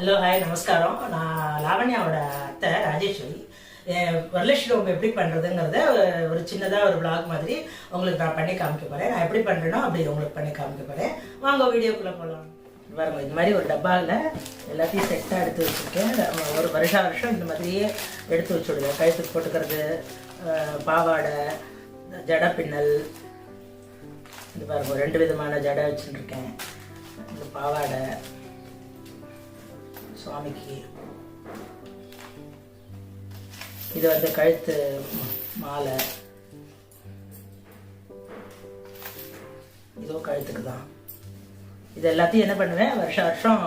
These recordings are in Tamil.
ஹலோ ஹாய் நமஸ்காரம். நான் லாவண்யாவோட அத்தை ராஜேஸ்வரி. என் வரலட்சுமி ஹோமம் எப்படி பண்ணுறதுங்கிறத ஒரு சின்னதாக ஒரு vlog மாதிரி உங்களுக்கு நான் பண்ணி காமிக்க போகிறேன் நான் எப்படி பண்ணுறேனோ அப்படி உங்களுக்கு பண்ணி காமிக்க போகிறேன் வாங்க வீடியோக்குள்ளே போகலாம் பாருங்க இது மாதிரி ஒரு டப்பாவில் எல்லாத்தையும் செட்டாக எடுத்து வச்சுருக்கேன். ஒரு வருஷா வருஷம் இந்த மாதிரியே எடுத்து வச்சுடுவேன். கழுத்துக்கு போட்டுக்கிறது பாவாடை ஜடை பின்னல். இது பாருங்க ரெண்டு விதமான ஜடை வச்சுருக்கேன். இந்த பாவாடை. சுவாமிக்கு. இது வந்து கழுத்து மாலை. இதுவும் கழுத்துக்கு தான். இது எல்லாத்தையும் என்ன பண்ணுவேன் வருஷம் வருஷம்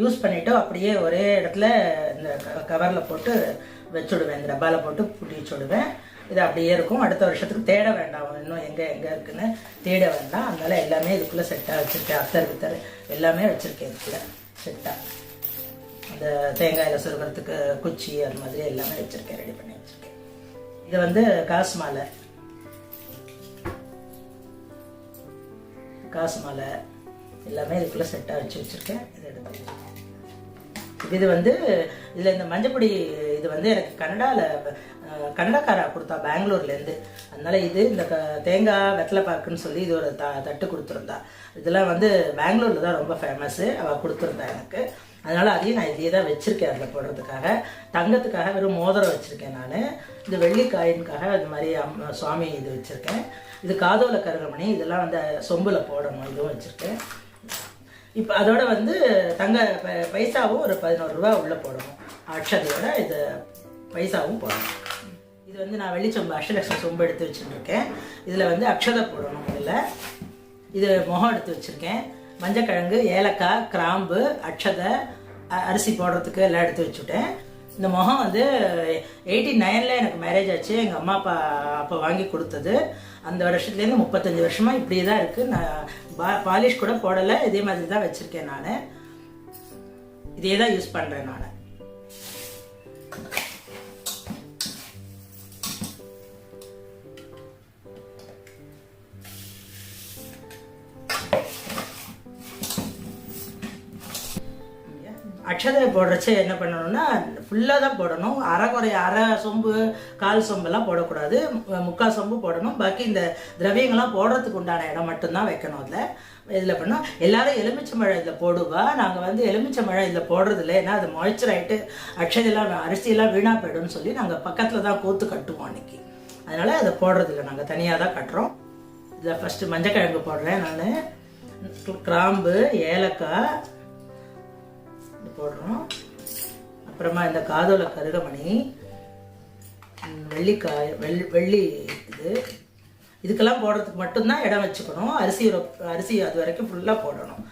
யூஸ் பண்ணிவிட்டு அப்படியே ஒரே இடத்துல இந்த கவரில் போட்டு வச்சுடுவேன். இந்த டப்பாவில் போட்டு பூட்டி வச்சுடுவேன். இது அப்படியே இருக்கும். அடுத்த வருஷத்துக்கு தேட வேண்டாம். இன்னும் எங்கே எங்கே இருக்குன்னு தேட வேண்டாம். அதனால எல்லாமே இதுக்குள்ளே செட்டாக வச்சுருக்கேன். அத்தர் வித்தர் எல்லாமே வச்சுருக்கேன் இதுக்குள்ளே. செட்டாக இந்த தேங்காயில் சுருக்கிறதுக்கு குச்சி அது மாதிரி எல்லாமே வச்சுருக்கேன் ரெடி பண்ணி வச்சுருக்கேன். இது வந்து காசு மாலை காசு மாலை எல்லாமே இதுக்குள்ளே செட்டாக வச்சு வச்சுருக்கேன். இதை எடுத்து இது வந்து இதில் இந்த மஞ்சப்பொடி இது வந்து எனக்கு கனடாவில் கன்னடக்காரா கொடுத்தா பெங்களூர்லேருந்து அதனால் இது இந்த க தேங்காய் வெத்தலை பாக்குன்னு சொல்லி இது ஒரு த தட்டு கொடுத்துருந்தா. இதெல்லாம் வந்து பெங்களூரில் தான் ரொம்ப ஃபேமஸ்ஸு அவள் கொடுத்துருந்தா எனக்கு. அதனால் அதையும் நான் இதையே தான் வச்சுருக்கேன் அதில் போடுறதுக்காக. தங்கத்துக்காக வெறும் மோதிரம் வச்சுருக்கேன் நான். இந்த வெள்ளி காயினுக்காக இது மாதிரி அம்மா சுவாமி இது வச்சுருக்கேன். இது காதோல கருகமணி இதெல்லாம் வந்து சொம்பில் போடணும் இதுவும் வச்சுருக்கேன். இப்போ அதோட வந்து தங்க ப- பைசாவும் ஒரு பதினோரு ரூபா உள்ளே போடணும். அக்ஷதையோட இது பைசாவும் போடணும். இது வந்து நான் வெள்ளிச்சொம்பு அஷ்டலட்சுமி சொம்பு எடுத்து வச்சுருக்கேன். இதில் வந்து அக்ஷதை போடணும் இதில் இது முகம் எடுத்து வச்சுருக்கேன். மஞ்சக்கிழங்கு ஏலக்காய் கிராம்பு அக்ஷதை அரிசி போடுறதுக்கு எல்லாம் எடுத்து வச்சுட்டேன். இந்த முகம் வந்து எயிட்டி நைனில் எனக்கு மேரேஜ் ஆச்சு. எங்கள் அம்மா அப்பா அப்போ வாங்கி கொடுத்தது. அந்த வருஷத்துலேருந்து முப்பத்தஞ்சு வருஷமாக இப்படி தான் இருக்குது நான் பா பாலிஷ் கூட போடலை. இதே மாதிரி தான் வச்சுருக்கேன் நான். இதே தான் யூஸ் பண்ணுறேன் நான். அக்ஷதை போடுறச்ச என்ன பண்ணணும்னா ஃபுல்லாக தான் போடணும். அரை குறை அரை சொம்பு கால் சொம்பெல்லாம் போடக்கூடாது. முக்கால் சொம்பு போடணும். பாக்கி இந்த திரவியங்கள்லாம் போடுறதுக்கு உண்டான இடம் மட்டும்தான் வைக்கணும் அதில். இதில் பண்ணோம் எல்லாரும் எலுமிச்சம்பழம் இதில் போடுவா. நாங்கள் வந்து எலுமிச்சம்பழம் இதில் போடுறதில்ல. ஏன்னா அது மாய்ச்சர் ஆகிட்டு அக்ஷதையெல்லாம் அரிசியெல்லாம் வீணாக போயிடும்னு சொல்லி நாங்கள் பக்கத்தில் தான் கூத்து கட்டுவோம் அன்னைக்கு. அதனால் அதை போடுறதில்ல. நாங்கள் தனியாக தான் கட்டுறோம். இதில் ஃபஸ்ட்டு மஞ்சக்கிழங்கு போடுறேன் நான். கிராம்பு ஏலக்காய் இது போடுறோம். அப்புறமா இந்த காதோல கருகமணி வெள்ளிக்காய் வெள்ளி வெள்ளி இது இதுக்கெல்லாம் போடுறதுக்கு மட்டும்தான் இடம் வச்சுக்கணும். அரிசி அரிசி அது வரைக்கும் ஃபுல்லாக போடணும்.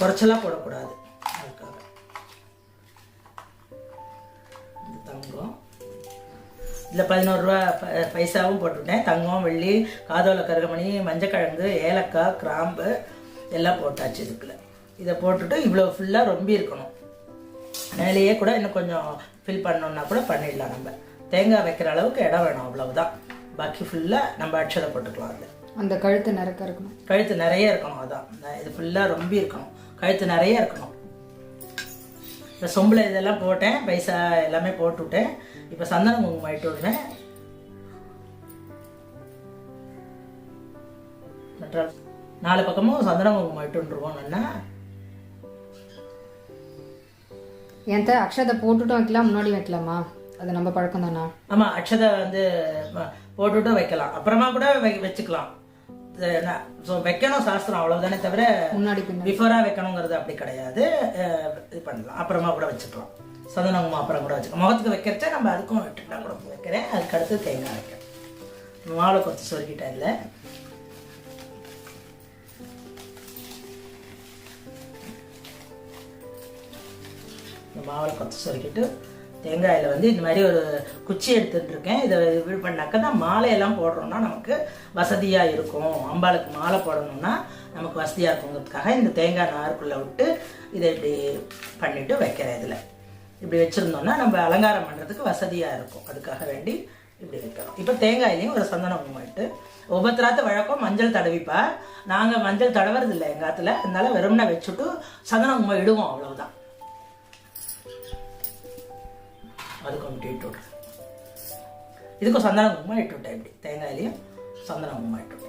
குறைச்சலாக போடக்கூடாது. அதுக்காக. தங்கம். இதில் பதினோரு ரூபா ப- பைசாவும் போட்டுவிட்டேன் தங்கம் வெள்ளி காதோல கருகமணி மஞ்சக்கிழங்கு ஏலக்காய் கிராம்பு எல்லாம் போட்டாச்சு இதுக்குள்ள. இதை போட்டுட்டு இவ்வளோ ஃபுல்லாக ரொம்பி இருக்கணும். மேலேயே கூட இன்னும் கொஞ்சம் ஃபில் பண்ணோம்னா கூட பண்ணிடலாம் நம்ம. தேங்காய் வைக்கிற அளவுக்கு இடம் வேணும் அவ்வளவுதான். பாக்கி ஃபுல்லாக நம்ம அட்சதை போட்டுக்கலாம் அதில் அந்த கழுத்து நிறக்க இருக்கணும். கழுத்து நிறைய இருக்கணும் அதான். இது ஃபுல்லாக ரொம்பி இருக்கணும். கழுத்து நிறைய இருக்கணும். இப்போ சொம்பில் இதெல்லாம் போட்டேன் பைசா எல்லாமே போட்டு விட்டேன் இப்போ சந்தன குங்குமம் இட்டு மற்ற நாலு பக்கமும் சந்தன குங்குமம் இட்டு விட்டுருவோம் நல்லா என்கிட்ட அக்ஷதை போட்டுட்டும் வைக்கலாம் முன்னாடி வைக்கலாமா? அது நம்ம பழக்கம் தானா? ஆமாம் அக்ஷதை வந்து போட்டுட்டும் வைக்கலாம். அப்புறமா கூட வச்சுக்கலாம். ஸோ வைக்கணும் சாஸ்திரம் அவ்வளவுதானே தவிர முன்னாடி பிஃபோராக வைக்கணுங்கிறது அப்படி கிடையாது. இது பண்ணலாம். அப்புறமா கூட வச்சுக்கலாம். சந்தனமும் அப்புறம் கூட வச்சுக்கலாம். முகத்துக்கு வைக்கிறச்ச நம்ம அதுக்கும் விட்டுக்கலாம் கூட வைக்கிறேன். அதுக்கு அடுத்து தேங்காய் வைக்கிறேன். மாலை கொத்து சொருக்கிட்டேன் இல்லை. மாவில் மாவளை கொத்து சொருக்கிட்டு தேங்காயில் வந்து இந்த மாதிரி ஒரு குச்சி எடுத்துட்டுருக்கேன். இதை இது பண்ணாக்க தான் மாலையெல்லாம் போடுறோம்னா நமக்கு வசதியாக இருக்கும். அம்பாளுக்கு மாலை போடணும்னா நமக்கு வசதியாக இருக்குங்கிறதுக்காக இந்த தேங்காய் நாருக்குள்ளே விட்டு இதை இப்படி பண்ணிவிட்டு வைக்கிறேன் இதில். இப்படி வச்சுருந்தோம்னா நம்ம அலங்காரம் பண்ணுறதுக்கு வசதியாக இருக்கும். அதுக்காக வேண்டி இப்படி வைக்கிறோம். இப்போ தேங்காயிலையும் ஒரு சந்தன குங்குமம் இட்டு ஒவ்வொருத்தராத்த வழக்கம் மஞ்சள் தடவிப்பா நாங்கள் மஞ்சள் தடவுறது இல்லை எங்கள் ஆத்துல. அதனால வெறும்னா வச்சுட்டு சந்தன குங்குமம் இடுவோம் அவ்வளோதான் இதுக்கும் சந்தன குங்குமம் இட்டு விட்டேன் இப்படி. தேங்காயிலையும் சந்தன குங்குமம் இட்டு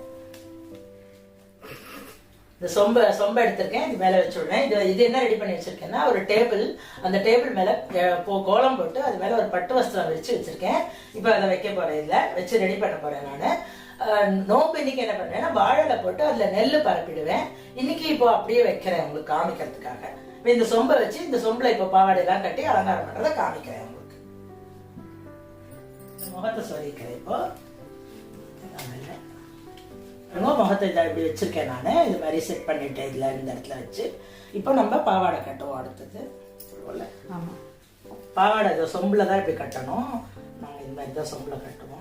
இந்த சொம்பை சொம்பை எடுத்திருக்கேன். இது மேலே வச்சு இது இது என்ன ரெடி பண்ணி வச்சிருக்கேன்னா ஒரு டேபிள் அந்த டேபிள் மேலே போ கோலம் போட்டு அது மேலே ஒரு பட்டு வஸ்திரம் வச்சு வச்சிருக்கேன். இப்போ அதை வைக்க போகிறேன் இதில். வச்சு ரெடி பண்ண போகிறேன் நான். நோம்பு இன்னைக்கு என்ன பண்ணுவேன்னா வாழலை போட்டு அதில் நெல் பரப்பிடுவேன். இன்னைக்கு இப்போ அப்படியே வைக்கிறேன் உங்களுக்கு காமிக்கிறதுக்காக. இப்போ இந்த சொம்பை வச்சு இந்த சொம்பில் இப்போ பாவாடையெல்லாம் கட்டி அலங்காரம் பண்ணுறதை காமிக்கிறேன் உங்களுக்கு. முகத்தை சொல்லிக்கிறேன் இப்போ ரொம்ப முகத்தை இதை இப்படி வச்சிருக்கேன் நான். இது மாதிரி செட் பண்ணிட்டேன் இதில் இந்த இடத்துல வச்சு. இப்போ நம்ம பாவாடை கட்டுவோம் அடுத்தது. ஆமாம் பாவாடை இதை சொம்பில் தான் இப்படி கட்டணும். நாங்கள் இந்த மாதிரி தான் சொம்பில் கட்டுவோம்.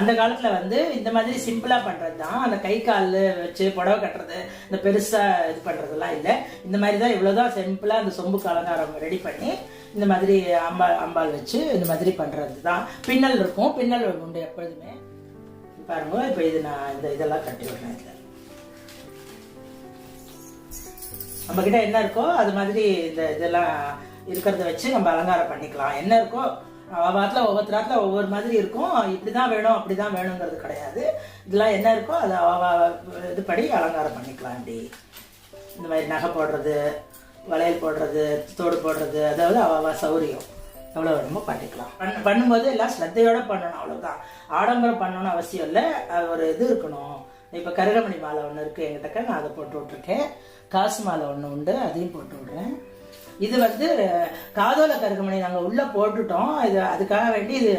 அந்த காலத்தில் வந்து இந்த மாதிரி சிம்பிளாக பண்ணுறது தான் அந்த கை கால் வச்சு புடவை கட்டுறது இந்த பெருசாக இது பண்ணுறதுலாம் இல்லை. இந்த மாதிரி தான் இவ்வளவுதான் சிம்பிளாக அந்த சொம்புக்கு அலங்காரம் ரெடி பண்ணி இந்த மாதிரி அம்பாள் அம்பாள் வச்சு இந்த மாதிரி பண்ணுறது தான் பின்னல் இருக்கும். பின்னல் உண்டு எப்பொழுதுமே. பாருங்க இப்போ இது நான் இந்த இதெல்லாம் கட்டி விடுறேன் இதில். நம்மக்கிட்ட என்ன இருக்கோ அது மாதிரி இந்த இதெல்லாம் இருக்கிறத வச்சு நம்ம அலங்காரம் பண்ணிக்கலாம். என்ன இருக்கோ வாரத்தில் ஒவ்வொருத்தராத்துல ஒவ்வொரு மாதிரி இருக்கும். இப்படிதான் வேணும் அப்படிதான் வேணுங்கிறது கிடையாது. இதெல்லாம் என்ன இருக்கோ அதை அவ இது இதுபடி அலங்காரம் பண்ணிக்கலாம் இப்படி. இந்த மாதிரி நகை போடுறது வளையல் போடுறது தோடு போடுறது அதாவது அவ சௌரியம். எவ்வளோ வேணுமோ பண்ணிக்கலாம். பண்ண பண்ணும்போது எல்லாம் ஸ்ரத்தையோட பண்ணணும் அவ்வளோதான் ஆடம்பரம் பண்ணணும்னு அவசியம் இல்லை. ஒரு இது இருக்கணும். இப்போ கருகமணி மாலை ஒன்று இருக்குது எங்கிட்டக்க நான் அதை போட்டு விட்ருக்கேன் காசு மாலை ஒன்று உண்டு அதையும் போட்டு விட்றேன். இது வந்து காதோல கருகமணி நாங்கள் உள்ளே போட்டுட்டோம். இது அதுக்காக வேண்டி இது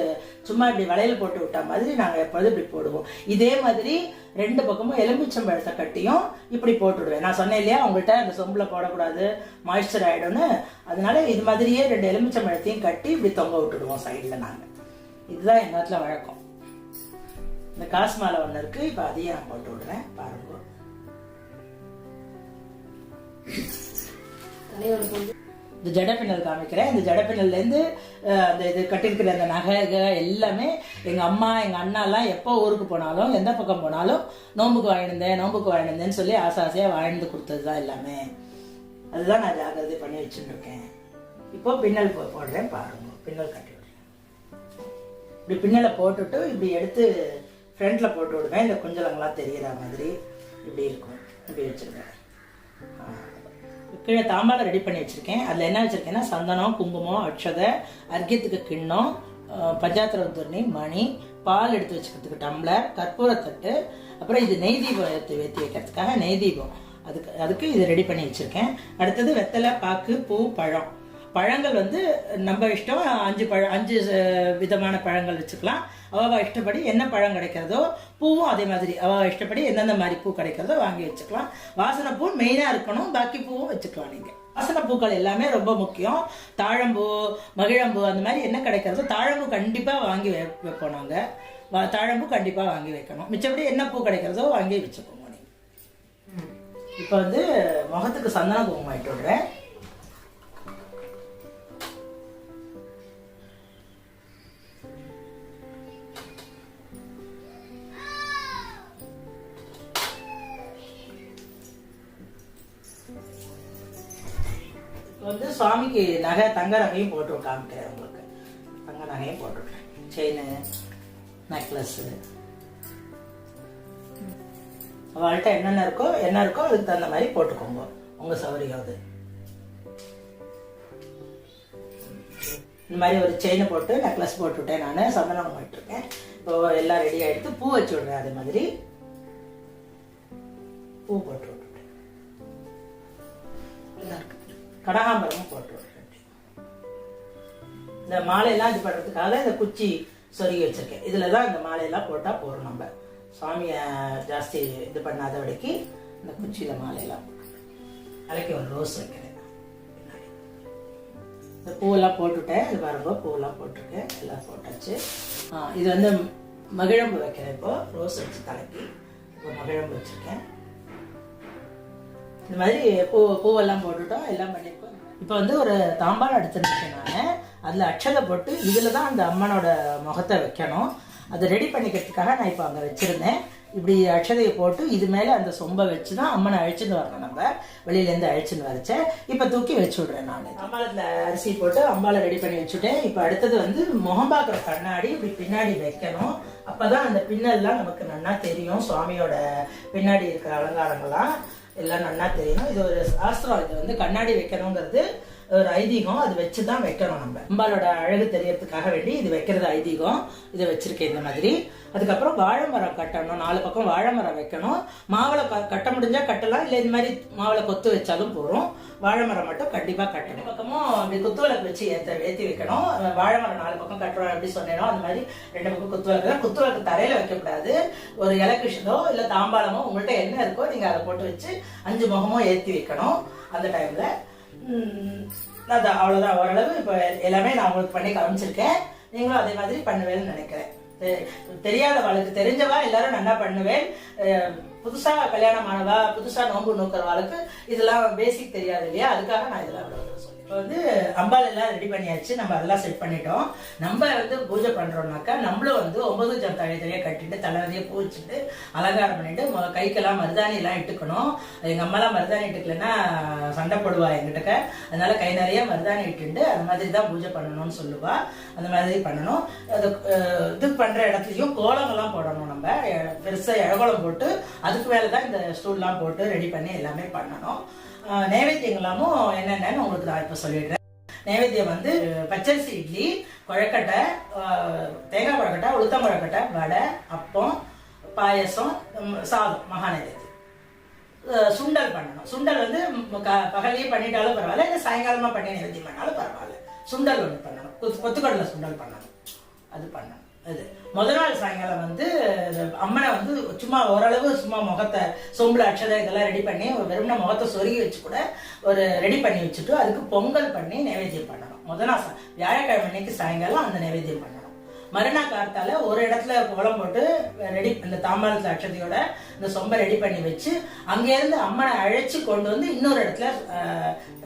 சும்மா இப்படி வளையல் போட்டு விட்ட மாதிரி நாங்கள் எப்போதும் இப்படி போடுவோம். இதே மாதிரி ரெண்டு பக்கமும் எலும்பிச்சம்பழத்தை கட்டியும் இப்படி போட்டுவிடுவேன் நான் சொன்னேன் இல்லையா உங்கள்கிட்ட அந்த சொம்பில் போடக்கூடாது மாய்ஸ்சர் ஆகிடும்னு அதனால இது மாதிரியே ரெண்டு எலுமிச்சம்பழத்தையும் கட்டி இப்படி தொங்க விட்டுடுவோம் சைடில் நாங்கள் இதுதான் எங்கள் இடத்துல வழக்கம். இந்த காசு மாலை ஒன்று இருக்கு இப்போ அதையும் நான் போட்டு விடுறேன். பாருங்க. தலையோட இந்த ஜடப்பின்னல் காமிக்கிறேன். இந்த ஜடப்பின்னல்லேருந்து அந்த இது கட்டியிருக்கிற அந்த நகை எல்லாமே எங்கள் அம்மா எங்கள் அண்ணாலாம் எப்போ ஊருக்கு போனாலும் எந்த பக்கம் போனாலும் நோம்புக்கு வாழ்ந்தேன் நோம்புக்கு வாழ்ந்தேன்னு சொல்லி ஆசை ஆசையாக வாழ்ந்து கொடுத்தது தான் எல்லாமே. அதுதான் நான் ஜாகிரதை பண்ணி வச்சுட்டு இருக்கேன் இப்போ பின்னல் போ போடுறேன் பாருங்க. பின்னல் கட்டி விடுறேன். இப்படி பின்னலை போட்டுட்டு இப்படி எடுத்து ஃப்ரண்ட்டில் போட்டு விடுவேன். இந்த குஞ்சலங்களாம் தெரிகிற மாதிரி இப்படி இருக்கும். இப்படி வச்சுருவேன். கீழே தாம்பாளம் ரெடி பண்ணி வச்சிருக்கேன். அதில் என்ன வச்சிருக்கேன்னா சந்தனம் குங்குமம் அக்ஷதை அர்க்கியத்துக்கு கிண்ணம் அஹ், மணி பால் எடுத்து வச்சுக்கிறதுக்கு டம்ளர் கற்பூரத்தட்டு அப்புறம் இது நெய் தீபம் எடுத்து ஏற்றி வைக்கிறதுக்காக நெய் தீபம். அதுக்கு அதுக்கு இது ரெடி பண்ணி வச்சுருக்கேன். அடுத்தது வெத்தலை பாக்கு பூ பழம். பழங்கள் வந்து நம்ம இஷ்டம் அஞ்சு பழம் அஞ்சு விதமான பழங்கள் வச்சுக்கலாம். அவ இஷ்டப்படி என்ன பழம் கிடைக்கிறதோ பூவும் அதே மாதிரி. அவ இஷ்டப்படி எந்தெந்த மாதிரி பூ கிடைக்கிறதோ வாங்கி வச்சுக்கலாம். வாசனை பூ மெயினாக இருக்கணும். பாக்கி பூவும் வச்சுக்கலாம் நீங்கள் வாசனை பூக்கள் எல்லாமே ரொம்ப முக்கியம். தாழம்பூ மகிழம்பூ அந்த மாதிரி என்ன கிடைக்கிறதோ தாழம்பூ கண்டிப்பாக வாங்கி வை வைப்போம் நாங்கள் வா- தாழம்பூ கண்டிப்பாக வாங்கி வைக்கணும். மிச்சப்படி என்ன பூ கிடைக்கிறதோ வாங்கி வச்சுக்கோங்க நீங்கள் இப்போ வந்து முகத்துக்கு சந்தன குங்குமம் இட்டு விடுறேன். சுவாமிக்கு நகை தங்க நகையும் போட்டு காமிக்கிறேன் உங்களுக்கு. தங்க நகையும் போட்டுருக்கேன் செயின் நெக்லஸ்ஸு அவள்கிட்ட என்னென்ன இருக்கோ என்ன இருக்கோ அதுக்கு தகுந்த மாதிரி போட்டுக்கோங்க. உங்கள் சௌகரியம் அது. இந்த மாதிரி ஒரு செயினை போட்டு நெக்லஸ் போட்டுவிட்டேன் நான். சந்தனம் போட்டுருக்கேன் இப்போ எல்லாம் ரெடி ஆகிடுத்து பூ வச்சு விடுறேன். அதே மாதிரி பூ போட்டுருவேன் கடகாம்பரமும் போட்டு இந்த மாலையெல்லாம் இது பண்ணுறதுக்காக இந்த குச்சி சொருகி வச்சிருக்கேன். இதில் தான் இந்த மாலையெல்லாம் போட்டால் போகிறோம் நம்ம. சுவாமியை ஜாஸ்தி இது பண்ணாத வரைக்கு இந்த குச்சியில் மாலையெல்லாம் அரைக்க ஒரு ரோஸ் வைக்கிறேன். இந்த பூவெல்லாம் போட்டுட்டேன். இது வரப்போ பூவெல்லாம் போட்டிருக்கேன். எல்லாம் போட்டாச்சு. இது வந்து மகிழம்பு வைக்கிறேன் இப்போ. ரோஸ் வச்சு தலைக்கு. இப்போ மகிழம்பு வச்சுருக்கேன். இந்த மாதிரி பூ பூவெல்லாம் போட்டுட்டோம் எல்லாம் பண்ணியிருக்கோம். இப்போ வந்து ஒரு தாம்பாளம் எடுத்துருக்கேன் நான். அதில் அக்ஷதை போட்டு இதில் தான் அந்த அம்மனோட முகத்தை வைக்கணும். அதை ரெடி பண்ணிக்கிறதுக்காக நான் இப்போ அங்கே வச்சுருந்தேன். இப்படி அக்ஷதையை போட்டு இது மேலே அந்த சொம்பை வச்சு தான் அம்மனை அழிச்சுன்னு வரணும் நம்ம. வெளியிலேருந்து அழிச்சுன்னு வரைச்சேன் இப்போ தூக்கி வச்சு விட்றேன் நான். அம்பாளத்துல அரிசி போட்டு அம்பாளை ரெடி பண்ணி வச்சுட்டேன். இப்போ அடுத்தது வந்து முகம் பார்க்குற கண்ணாடி இப்படி பின்னாடி வைக்கணும். அப்போ தான் அந்த பின்னல்லாம் நமக்கு நல்லா தெரியும். சுவாமியோட பின்னாடி இருக்கிற அலங்காரங்கள்லாம். எல்லாம் நல்லா தெரியும். இது ஒரு சாஸ்திரம் இது வந்து கண்ணாடி வைக்கணுங்கிறது ஒரு ஐதீகம் அது வச்சு தான் வைக்கணும் நம்ம. அம்பாலோட அழகு தெரியறதுக்காக வேண்டி இது வைக்கிறது ஐதீகம். இதை வச்சிருக்கேன் இந்த மாதிரி. அதுக்கப்புறம் வாழை மரம் கட்டணும். நாலு பக்கம் வாழை மரம் வைக்கணும். மாவளை க- கட்ட முடிஞ்சா கட்டலாம். இல்லை இந்த மாதிரி மாவளை கொத்து வச்சாலும் போதும். வாழை மரம் மட்டும் கண்டிப்பாக கட்டணும். பக்கமும் அப்படி குத்து விளக்கு வச்சு ஏற்ற ஏற்றி வைக்கணும். வாழை மரம் நாலு பக்கம் கட்டுறோம் எப்படி சொன்னேனோ அந்த மாதிரி ரெண்டு பக்கம் குத்து விளக்கு தான். குத்து விளக்கு தரையில் வைக்கக்கூடாது. ஒரு இலக்கிஷதோ இல்லை தாம்பாளமோ உங்கள்கிட்ட என்ன இருக்கோ நீங்கள் அதை போட்டு வச்சு அஞ்சு முகமும் ஏற்றி வைக்கணும். அந்த டைமில் அதான் அவ்வளோதான் ஓரளவு இப்போ எல்லாமே நான் உங்களுக்கு பண்ணி காமிச்சிருக்கேன். நீங்களும் அதே மாதிரி பண்ணுவேன்னு நினைக்கிறேன். தெ- தெரியாதவாளுக்கு தெரிஞ்சவா எல்லாரும் நல்லா பண்ணுவேன். புதுசாக கல்யாணம் ஆனவா புதுசாக நோன்பு நோக்கிறவாளுக்கு இதெல்லாம் பேசிக் தெரியாது இல்லையா? அதுக்காக நான் இதெல்லாம் இவ்வளவு இப்போ வந்து அம்பால் எல்லாம் ரெடி பண்ணியாச்சு. நம்ம அதெல்லாம் செட் பண்ணிட்டோம். நம்ம வந்து பூஜை பண்றோம்னாக்கா நம்மளும் வந்து ஒன்பது ஜம் தழை தழையை கட்டிட்டு தலைவரையே பூச்சிட்டு அலங்காரம் பண்ணிட்டு கைக்கெல்லாம் மருதாணி எல்லாம் இட்டுக்கணும். எங்க அம்மாலாம் மருதாணி இட்டுக்கலைன்னா சண்டை போடுவா எங்கிட்ட அதனால கை நிறைய மருதாணி இட்டுண்டு அந்த மாதிரி தான் பூஜை பண்ணணும்னு சொல்லுவா. அந்த மாதிரி பண்ணணும். அது இது பண்ற இடத்துலயும் கோலங்கள்லாம் போடணும் நம்ம. பெருசாக பெருசா இழகோலம் போட்டு அதுக்கு மேலே தான் இந்த ஸ்டூல்லாம் போட்டு ரெடி பண்ணி எல்லாமே பண்ணணும். நைவேத்தியங்களாமும் என்னென்னு உங்களுக்கு நான் இப்போ சொல்லிடுறேன். நைவேத்தியம் வந்து பச்சரிசி இட்லி கொழக்கட்டை தேங்காய் கொழக்கட்டை உளுத்தம் கொழக்கட்டை வடை அப்பம் பாயசம் சாதம் மகா நைவேத்தியம். சுண்டல் பண்ணணும். சுண்டல் வந்து பகலையே க- பண்ணிட்டாலும் பரவாயில்ல இல்லை சாயங்காலமாக பண்ணி நைவேத்தியம் பண்ணாலும் பரவாயில்ல. சுண்டல் ஒன்று பண்ணணும். கொத்துக்கடலை சுண்டல் பண்ணணும். அது பண்ணணும். அது. முத நாள் சாயங்காலம் வந்து அம்மனை வந்து சும்மா ஓரளவு சும்மா முகத்தை சொம்புல அக்ஷதை இதெல்லாம் ரெடி பண்ணி ஒரு வெறும்னா முகத்தை சொருகி வச்சு கூட ஒரு ரெடி பண்ணி வச்சுட்டு அதுக்கு பொங்கல் பண்ணி நைவேத்தியம் பண்ணணும். முத நாள் சா- வியாழக்கிழமை அன்னைக்கு சாயங்காலம் அந்த நைவேத்தியம் பண்ணணும். மறுநாள் காலத்தால் ஒரு இடத்துல கோலம் போட்டு ரெடி இந்த தாம்பாளத்து அக்ஷதையோட இந்த சொம்பை ரெடி பண்ணி வச்சு அங்கேருந்து அம்மனை அழைச்சி கொண்டு வந்து இன்னொரு இடத்துல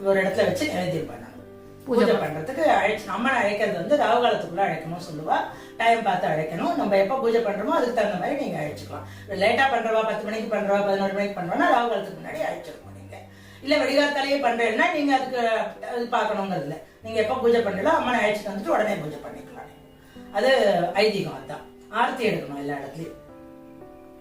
ஒரு இடத்துல வச்சு நைவேத்தியம் பண்ணணும். பூஜை பண்றதுக்கு அழைச்சு அம்மனை அழைக்கிறது வந்து ராகு காலத்துக்குள்ள அழைக்கணும்னு சொல்லுவா. டைம் பார்த்து அழைக்கணும். நம்ம எப்ப பூஜை பண்றோமோ அதுக்கு தகுந்த மாதிரி நீங்க அழைச்சிக்கலாம். லேட்டா பண்றவா பத்து மணிக்கு பண்றவா பதினோரு மணிக்கு பண்றோம்னா ராகு காலத்துக்கு முன்னாடி அழைச்சிருக்கணும் நீங்க. இல்ல வெடிகாலத்தாலேயே பண்றேன்னா நீங்க அதுக்கு அது பார்க்கணுங்கிறது இல்ல. நீங்க எப்ப பூஜை பண்றீங்களோ அம்மனை அழைச்சிட்டு வந்துட்டு உடனே பூஜை பண்ணிக்கலாம். அது ஐதீகம் அதான். ஆரத்தி எடுக்கணும் எல்லா இடத்துலயும்.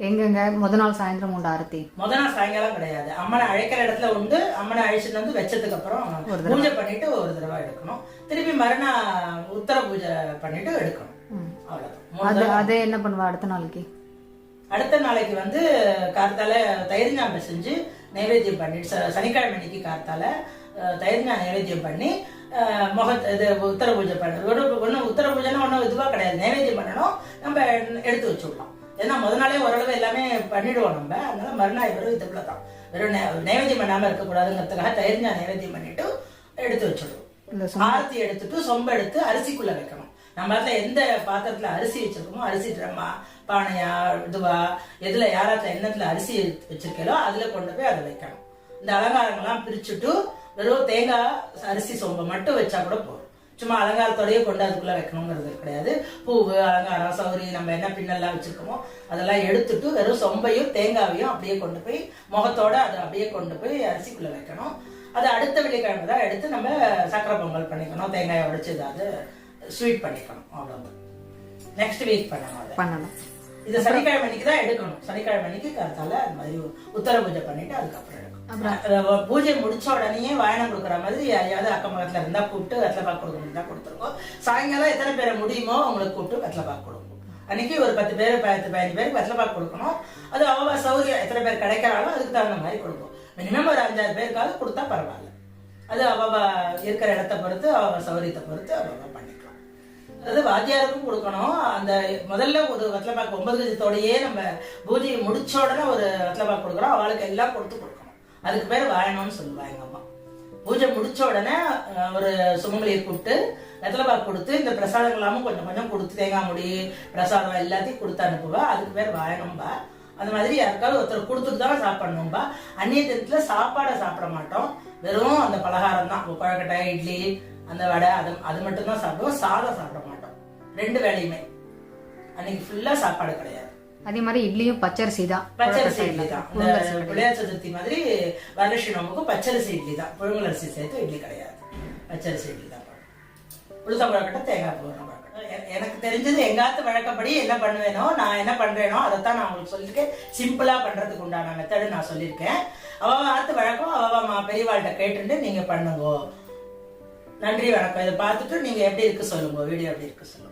எங்கெங்க? முத நாள் சாயந்தரம் உண்டு ஆரத்தி. முத நாள் சாயங்காலம் கிடையாது. அம்மனை அழைக்கிற இடத்துல உண்டு. அம்மனை அழைச்சிட்டு வந்து வச்சதுக்கு அப்புறம் பூஜை பண்ணிட்டு ஒரு தடவை எடுக்கணும். திருப்பி மறுநாள் உத்தர பூஜை பண்ணிட்டு எடுக்கணும். அது. அதே என்ன பண்ணுவா அடுத்த நாளைக்கு? அடுத்த நாளைக்கு வந்து கார்த்தால தயிர் ஞாபகம் செஞ்சு நைவேத்தியம் பண்ணிட்டு சனிக்கிழமை அன்னைக்கு கார்த்தால தயிர் நைவேத்தியம் பண்ணி அஹ், முக இது உத்தர பூஜை பண்ண ஒரு ஒன்றும் உத்தர பூஜைனா ஒன்றும் இதுவாக கிடையாது. நைவேத்தியம் பண்ணணும். நம்ம எடுத்து வச்சுடலாம் ஏன்னா முத நாளே ஓரளவு எல்லாமே பண்ணிடுவோம் நம்ம. அதனால மறுநாள் வெறும் இதுக்குள்ள தான். வெறும் நைவேத்தியம் பண்ணாம இருக்கக்கூடாதுங்கிறதுக்காக தயிர் ஞாபகம் நைவேத்தியம் பண்ணிட்டு எடுத்து வச்சுடுவோம். ஆரத்தி எடுத்துட்டு சொம்பு எடுத்து அரிசிக்குள்ள வைக்கணும். நம்ம இடத்துல எந்த பாத்திரத்துல அரிசி வச்சிருக்கோமோ அரிசி ட்ரம்மா பானையா இதுவா எதுல யாராத்துல எண்ணத்துல அரிசி வச்சிருக்கீங்களோ அதுல கொண்டு போய் அதை வைக்கணும். இந்த அலங்காரங்கள்லாம் பிரிச்சுட்டு வெறும் தேங்காய் அரிசி சொம்பை மட்டும் வச்சா கூட போதும். சும்மா அலங்காரத்தோடயே கொண்டு அதுக்குள்ள வைக்கணுங்கிறது கிடையாது. பூவு அலங்காரம் சௌரி நம்ம என்ன பின்னெல்லாம் வச்சிருக்கோமோ அதெல்லாம் எடுத்துட்டு வெறும் சொம்பையும் தேங்காவையும் அப்படியே கொண்டு போய் முகத்தோட அதை அப்படியே கொண்டு போய் அரிசிக்குள்ள வைக்கணும். அது அடுத்த வெள்ளிக்கிழமை தான் எடுத்து நம்ம சக்கரை பொங்கல் பண்ணிக்கணும். தேங்காயை உடைச்சு ஏதாவது ஸ்வீட் பண்ணிக்கணும். அவ்வளவுதான். நெக்ஸ்ட் வீக் பண்ணணும் அதை. பண்ணணும். இது சனிக்கிழமை அன்னைக்கு தான் எடுக்கணும். சனிக்கிழமை அன்னைக்கு கருத்தால அது மாதிரி உத்தர பூஜை பண்ணிட்டு அதுக்கப்புறம் பூஜை முடிச்ச உடனே வாயனம் கொடுக்குற மாதிரி யாரையாவது அக்கம் பக்கத்தில் இருந்தால் கூப்பிட்டு வெத்தலை பாக்கு தான் முடிஞ்சா கொடுத்துருக்கோம். சாயங்காலம் எத்தனை பேரை முடியுமோ அவங்களுக்கு கூப்பிட்டு வெத்தலை பாக்கு கொடுக்கும் அன்னைக்கு ஒரு பத்து பேர் பத்து பதினஞ்சு பேருக்கு வெத்தலை பாக்கு கொடுக்கணும். அது அவ்வளோ சௌகரியம் எத்தனை பேர் கிடைக்கிறாலும் அதுக்கு தகுந்த மாதிரி கொடுக்கும். மினிமம் ஒரு அஞ்சாறு பேருக்காவது கொடுத்தா பரவாயில்ல. அது அவ இருக்கிற இடத்த பொறுத்து அவ சௌரியத்தை பொறுத்து அவ பண்ணிக்கலாம். அதாவது வாத்தியாருக்கும் கொடுக்கணும். அந்த முதல்ல ஒரு வத்தலப்பாக்கு ஒன்பது கஜத்தோடையே நம்ம பூஜையை முடிச்ச உடனே ஒரு வத்தலப்பாக்கு கொடுக்குறோம். அவளுக்கு எல்லாம் கொடுத்து கொடுக்கணும். அதுக்கு பேர் வாழணும்னு சொல்லுவா எங்க அம்மா. பூஜை முடிச்ச உடனே ஒரு சுமங்கலியை கூப்பிட்டு வெத்தலைப்பாக்கு கொடுத்து இந்த பிரசாதங்களாமும் கொஞ்சம் கொஞ்சம் கொடுத்து தேங்காய் முடி பிரசாதம் எல்லாத்தையும் கொடுத்து அனுப்புவா. அதுக்கு பேர் வாழணும்பா. அந்த மாதிரி யாருக்காவது ஒருத்தர் கொடுத்துட்டு தான் சாப்பிடணும்பா. அந்நிய தினத்துல சாப்பாடை சாப்பிட மாட்டோம். வெறும் அந்த பலகாரம் தான் குழக்கட்டை இட்லி அந்த வடை அது அது மட்டும் தான் சாப்பிடுவோம். சாதம் சாப்பிட மாட்டோம். ரெண்டு வேலையுமே அன்னைக்கு ஃபுல்லா சாப்பாடு கிடையாது. அதே மாதிரி இட்லியும் பச்சரிசி தான். பச்சரிசி இட்லி தான். பிள்ளையார் சதுர்த்தி மாதிரி வரலட்சுமி நோம்புக்கு பச்சரிசி இட்லி தான். புழுங்கல் அரிசி சேர்த்து இட்லி கிடையாது. பச்சரிசி இட்லி தான் உளுத்தம் பழக்கட்டும் தேங்காய் எ- எனக்கு தெரிஞ்சது எங்காத்து வழக்கப்படி என்ன பண்ணுவேனோ நான் என்ன பண்றேனோ அதைத்தான் நான் உங்களுக்கு சொல்லியிருக்கேன். சிம்பிளா பண்றதுக்கு உண்டான மெத்தடு நான் சொல்லியிருக்கேன். அவ ஆத்து வழக்கம் அவ பெரியவாள்கிட்ட கேட்டுட்டு நீங்க பண்ணுங்க. நன்றி வணக்கம். இதை பார்த்துட்டு நீங்க எப்படி இருக்கு சொல்லுங்க. வீடியோ எப்படி இருக்கு சொல்லுங்க.